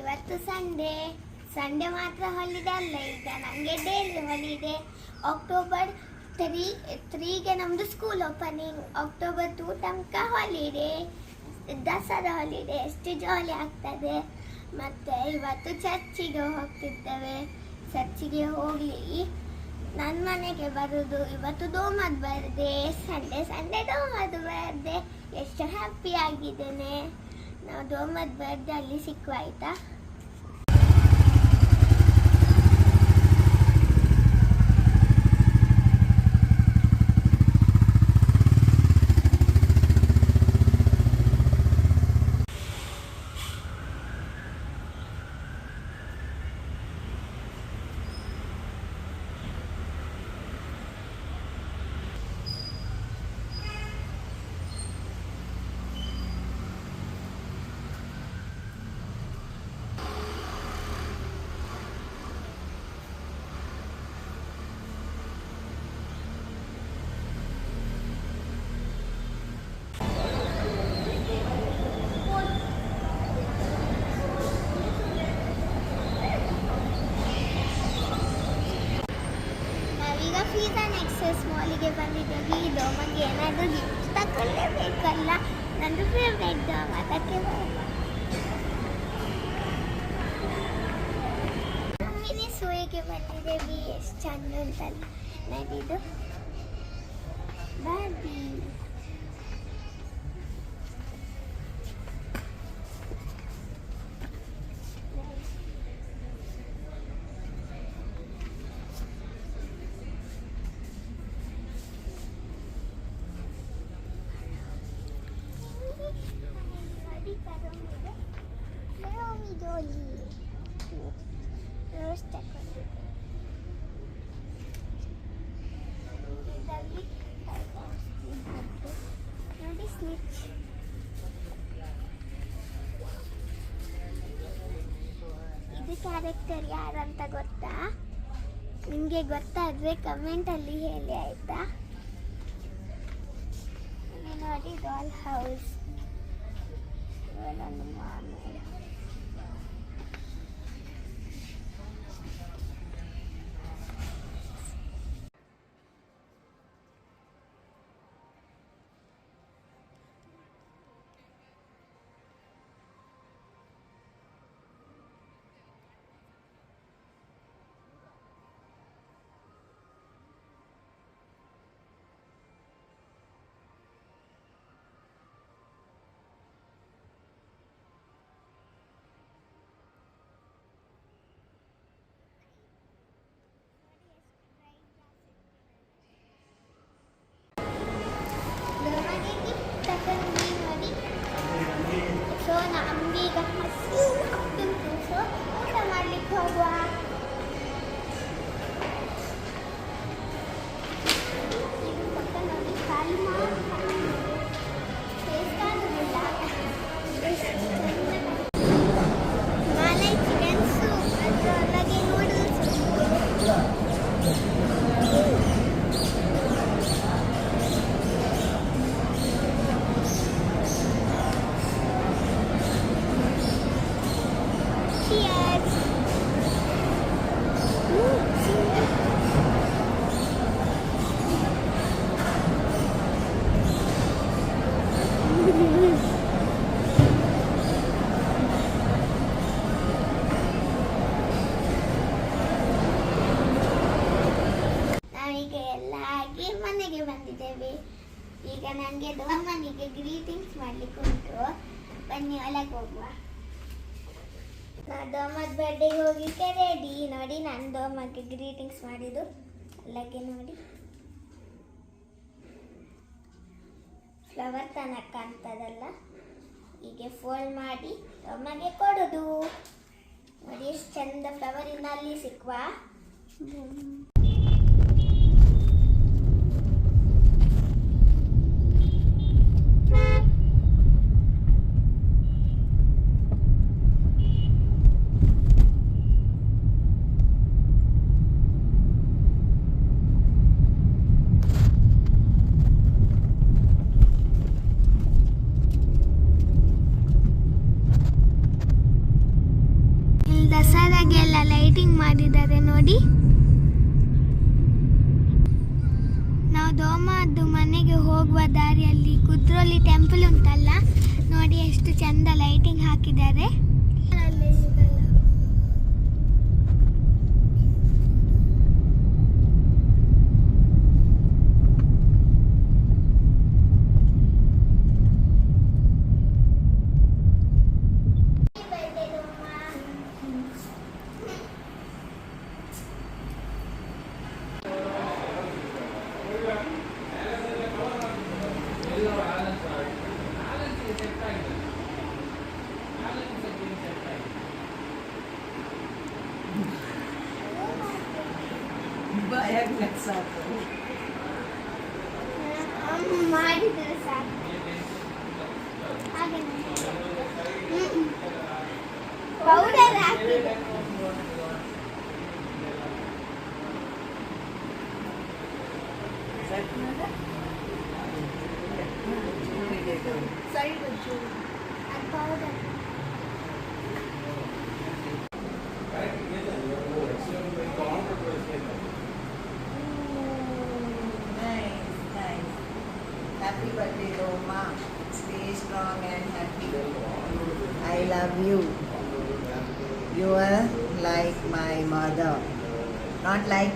ಇವತ್ತು Sunday. Sunday ಮಾತ್ರ holiday ಅಲ್ಲ ಈಗ. ನನಗೆ ಡೈಲಿ ಹಾಲಿಡೇ ಅಕ್ಟೋಬರ್ ತ್ರೀ ತ್ರೀಗೆ ನಮ್ಮದು ಸ್ಕೂಲ್ ಓಪನಿಂಗ್ ಅಕ್ಟೋಬರ್ ಟೂ ತನಕ ಹಾಲಿಡೇ ದಸರಾ ಹಾಲಿಡೇ ಎಷ್ಟು ಜಾಲಿ ಆಗ್ತದೆ. ಮತ್ತು ಇವತ್ತು ಚರ್ಚಿಗೆ ಹೋಗ್ತಿದ್ದೇವೆ. ಚರ್ಚಿಗೆ ಹೋಗಲಿ. ನನ್ನ ಮನೆಗೆ ಬರೋದು. ಇವತ್ತು ದೋಮದ್ ಬರ್ದೆ ಸಂಡೇ, ಸಂಡೆ ದೋಮದ್ ಬರ್ದೆ ಎಷ್ಟು ಹ್ಯಾಪಿ ಆಗಿದ್ದೇನೆ. ನಾವು ದೋಮದ್ ಬರ್ದೆ ಅಲ್ಲಿ ಸಿಕ್ಕುವ ಆಯ್ತಾ? ಎಕ್ಸೆಸ್ ಮಾಲಿಗೆ ಬಂದಿದ್ದೀವಿ ಡೋಮಗೆ ಏನಾದರೂ ಗಿಫ್ಟ್ ತಗೊಳ್ಳೇಬೇಕಲ್ಲ ನಂದು ಫೇವ್ರೆಟ್ ಡೋಮ್ ಅದಕ್ಕೆ ಮಿನಿ ಸೂಯಿಗೆ ಬಂದಿದ್ದೀವಿ ಎಷ್ಟು ಚಂದ ಉಂಟಲ್ಲ ನಾನಿದು. ಬಾಬಿ ರೋಸ್ ಸ್ನಿಚ್ ಇದು ಕ್ಯಾರೆಕ್ಟರ್ ಯಾರಂತ ಗೊತ್ತಾ? ನಿಮಗೆ ಗೊತ್ತಾದ್ರೆ ಕಮೆಂಟಲ್ಲಿ ಹೇಳಿ, ಆಯ್ತಾ? ನೋಡಿ ಡಾಲ್ ಹೌಸ್ ನನ್ನ ಮಾಮೇಡ ಸೊ ನಮಗೀಗ ಹಸಿವು ಆಗ್ತಿತ್ತು ಸೊ ಊಟ ಮಾಡ್ಲಿಕ್ಕೆ ಹೋಗುವ ಇದು ಈಗ ನನಗೆ ದೊಮ್ಮನಿಗೆ ಗ್ರೀಟಿಂಗ್ಸ್ ಮಾಡ್ಲಿಕ್ಕೆ ಉಂಟು. ಬನ್ನಿ, ಒಳಗೆ ಹೋಗುವ. ನಾ ದೊಮ್ಮದ ಬರ್ಡೇಗೆ ಹೋಗಿಕ್ಕೆ ರೆಡಿ ನೋಡಿ, ನಾನು ದೊಮ್ಮಗೆ ಗ್ರೀಟಿಂಗ್ಸ್ ಮಾಡಿದ್ದು. ಅಲ್ಲಕ್ಕೆ ನೋಡಿ. ಫ್ಲವರ್ ತನಕ ಕಾಣ್ತದಲ್ಲ ಹೀಗೆ ಫೋಲ್ಡ್ ಮಾಡಿ ದೊಮ್ಮಗೆ ಕೊಡೋದು. ನೋಡಿ, ಎಷ್ಟು ಚಂದ ಫ್ಲವರಿನಲ್ಲಿ ಸಿಕ್ಕುವ ನೋಡಿ. ನಾವು ದೋಮದ್ದು ಮನೆಗೆ ಹೋಗುವ ದಾರಿಯಲ್ಲಿ ಕುದ್ರೋಲಿ ಟೆಂಪಲ್ ಉಂಟಲ್ಲ? ನೋಡಿ ಎಷ್ಟು ಚಂದ ಲೈಟಿಂಗ್ ಹಾಕಿದ್ದಾರೆ. ಬಾಯಾಗ ಸಾಕು ಮಾಡಿದ್ರೆ ಸಾಕು ಹಾಗೆ ಪೌಡರ್ ಹಾಕಿದೆ Strong and happy. I love you. You are like my mother. Not like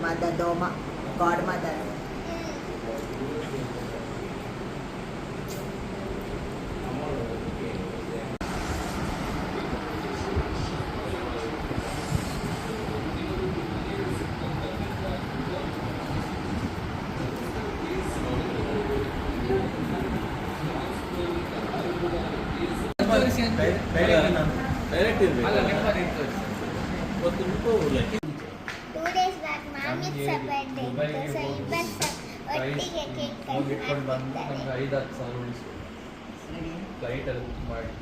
Mother Doma, godmother. Direct ಇರ್ಬೇಕು. ಟೂ ಡೇಸ್ ಬ್ಯಾಕ್ ಸಹ ಬರ್ಡೇ ಸೊ ಇಬ್ಬರು ಒಟ್ಟಿಗೆ ಕೇಕ್ ಕಟ್ ಇಟ್ಕೊಂಡು ಬಂದು ನಮ್ಗೆ ಐದು ಹತ್ತು ಸಾವಿರ ಉಳಿಸು ಫ್ಲೈಟಲ್ಲಿ ಬುಕ್ ಮಾಡಿ.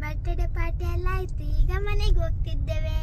ಬರ್ತ್ಡೇ ಪಾರ್ಟಿ ಎಲ್ಲ ಆಯ್ತು ಈಗ ಮನೆಗೆ ಹೋಗ್ತಿದ್ದೇವೆ.